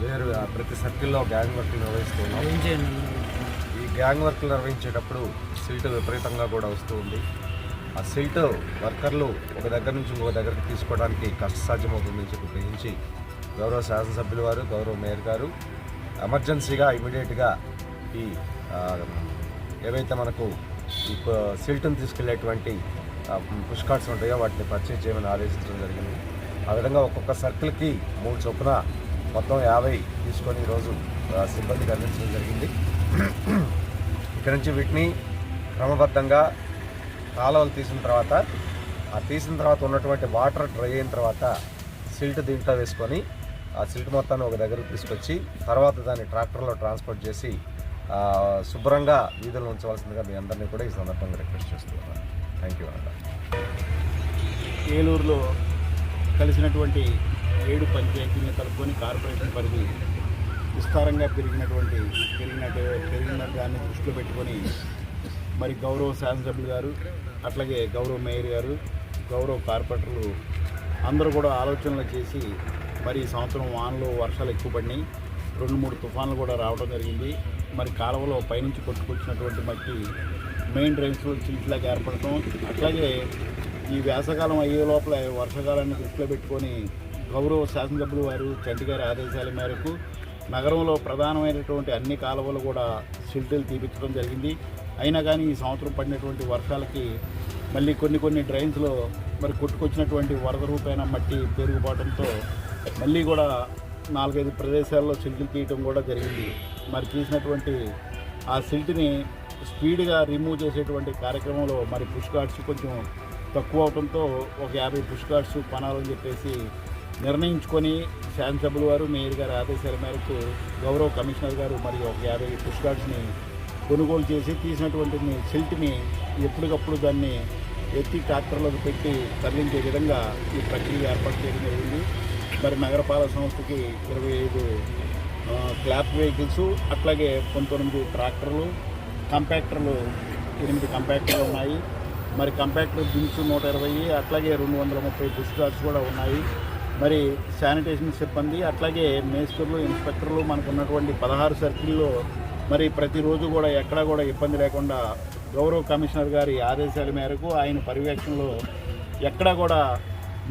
వేరు ప్రతి సర్కిల్లో గ్యాంగ్ వర్క్లు నిర్వహిస్తున్నాం. ఈ గ్యాంగ్ వర్క్లు నిర్వహించేటప్పుడు సిల్ట్ విపరీతంగా కూడా వస్తూ ఉంది. ఆ సిల్ట్ వర్కర్లు ఒక దగ్గర నుంచి ఇంకొక దగ్గరికి తీసుకోవడానికి కష్టసాధ్యమవుతుందని చెప్పి గ్రహించి గౌరవ శాసనసభ్యులు వారు గౌరవ మేయర్ గారు ఎమర్జెన్సీగా ఇమీడియట్గా ఈ ఏవైతే మనకు ఈ సిల్ట్ని తీసుకెళ్ళేటువంటి ఆ, పుష్ కార్డ్స్ ఉంటాయో వాటిని పర్చేజ్ చేయమని ఆదేశించడం జరిగింది. ఆ విధంగా ఒక్కొక్క సర్కిల్కి మూడు చొప్పున మొత్తం యాభై తీసుకొని ఈరోజు సిబ్బందికి అందించడం జరిగింది. ఇక్కడ నుంచి వీటిని క్రమబద్ధంగా కాలువలు తీసిన తర్వాత ఆ తీసిన తర్వాత ఉన్నటువంటి వాటర్ డ్రై అయిన తర్వాత సిల్ట్ దీంట్లో వేసుకొని ఆ సిల్ట్ మొత్తాన్ని ఒక దగ్గరకు తీసుకొచ్చి తర్వాత దాన్ని ట్రాక్టర్లో ట్రాన్స్పోర్ట్ చేసి శుభ్రంగా వీధులను ఉంచవలసిందిగా మీ అందరినీ కూడా ఈ సందర్భంగా రిక్వెస్ట్ చేస్తున్నాను. థ్యాంక్ యూ అన్న ఏలూరులో కలిసినటువంటి ఏడు పంచాయతీలను కలుపుకొని కార్పొరేషన్ పరిధి విస్తారంగా పెరిగినటువంటి పెరిగిన పెరిగిన దాన్ని దృష్టిలో పెట్టుకొని మరి గౌరవ శాసనసభ్యులు గారు అట్లాగే గౌరవ మేయర్ గారు గౌరవ కార్పొరేటర్లు అందరూ కూడా ఆలోచనలు చేసి మరి ఈ సంవత్సరం వానలు వర్షాలు ఎక్కువ పడినాయి. రెండు మూడు తుఫాన్లు కూడా రావడం జరిగింది. మరి కాలువలో పైనుంచి కొట్టుకొచ్చినటువంటి మట్టి మెయిన్ డ్రైన్స్లో చిల్ట్లాగా ఏర్పడటం అట్లాగే ఈ వేసవకాలం అయ్యే లోపల వర్షాకాలాన్ని దృష్టిలో పెట్టుకొని గౌరవ శాసనసభ్యులు వారు చంటి గారి ఆదేశాల మేరకు నగరంలో ప్రధానమైనటువంటి అన్ని కాలువలు కూడా సిల్టులు తీపించడం జరిగింది. అయినా కానీ ఈ సంవత్సరం పడినటువంటి వర్షాలకి మళ్ళీ కొన్ని కొన్ని డ్రైన్స్లో మరి కొట్టుకొచ్చినటువంటి వరద రూపైన మట్టి పెరిగిపోవడంతో మళ్ళీ కూడా నాలుగైదు ప్రదేశాల్లో సిల్టులు తీయటం కూడా జరిగింది. మరి తీసినటువంటి ఆ సిల్ట్ని స్పీడ్గా రిమూవ్ చేసేటువంటి కార్యక్రమంలో మరి పుష్ కొంచెం తక్కువ అవడంతో ఒక యాభై పుష్ కార్డ్స్ పనాలని చెప్పేసి నిర్ణయించుకొని శాసనసభ్యుల వారు మేయర్ గారి ఆదేశాల మేరకు గౌరవ కమిషనర్ గారు మరియు ఒక యాభై పుష్ కార్డ్స్ని కొనుగోలు చేసి తీసినటువంటి సిల్ట్ని ఎప్పటికప్పుడు దాన్ని ఎత్తి ట్రాక్టర్లోకి పెట్టి తరలించే విధంగా ఈ ప్రక్రియ ఏర్పాటు చేయడం జరిగింది. మరి నగరపాలక సంస్థకి ఇరవై ఐదు క్లాప్ వెహికల్స్ అట్లాగే పంతొమ్మిది ట్రాక్టర్లు కంపాక్టర్లు ఎనిమిది కంపాక్టర్లు ఉన్నాయి. మరి కంపాక్టర్ బిన్స్ నూట ఇరవై అట్లాగే రెండు వందల ముప్పై బుష్ గార్డ్స్ కూడా ఉన్నాయి. మరి శానిటేషన్ సిబ్బంది అట్లాగే మేస్టర్లు ఇన్స్పెక్టర్లు మనకు ఉన్నటువంటి పదహారు సర్కిల్లో మరి ప్రతిరోజు కూడా ఎక్కడా కూడా ఇబ్బంది లేకుండా గౌరవ కమిషనర్ గారి ఆదేశాల మేరకు ఆయన పర్యవేక్షణలో ఎక్కడా కూడా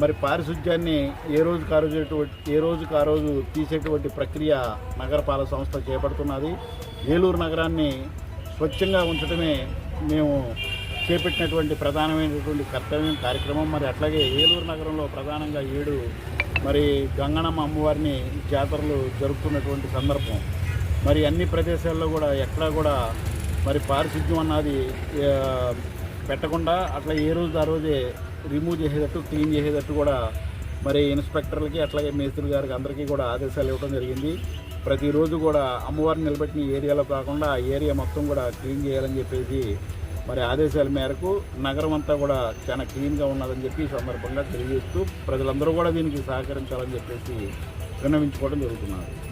మరి పారిశుధ్యాన్ని ఏ రోజుకు ఆ రోజు ఏ రోజుకు ఆ రోజు తీసేటువంటి ప్రక్రియ నగరపాలక సంస్థ చేపడుతున్నది. ఏలూరు నగరాన్ని స్వచ్ఛంగా ఉంచడమే మేము చేపట్టినటువంటి ప్రధానమైనటువంటి కర్తవ్యం కార్యక్రమం. మరి అట్లాగే ఏలూరు నగరంలో ప్రధానంగా ఏడు మరి గంగణమ్మ అమ్మవారిని జాతరలు జరుపుతున్నటువంటి సందర్భం. మరి అన్ని ప్రదేశాల్లో కూడా ఎక్కడా కూడా మరి పారిశుద్ధ్యం అన్నది పెట్టకుండా అట్లా ఏ రోజు ఆ రోజే రిమూవ్ చేసేటట్టు క్లీన్ చేసేటట్టు కూడా మరి ఇన్స్పెక్టర్లకి అట్లాగే మేస్త్రి గారికి అందరికీ కూడా ఆదేశాలు ఇవ్వడం జరిగింది. ప్రతిరోజు కూడా అమ్మవారిని నిలబెట్టిన ఏరియాలో కాకుండా ఆ ఏరియా మొత్తం కూడా క్లీన్ చేయాలని చెప్పేసి మరి ఆదేశాల మేరకు నగరం అంతా కూడా చాలా క్లీన్గా ఉన్నదని చెప్పి సందర్భంగా తెలియజేస్తూ ప్రజలందరూ కూడా దీనికి సహకరించాలని చెప్పేసి విన్నవించుకోవడం జరుగుతున్నారు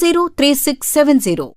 103670.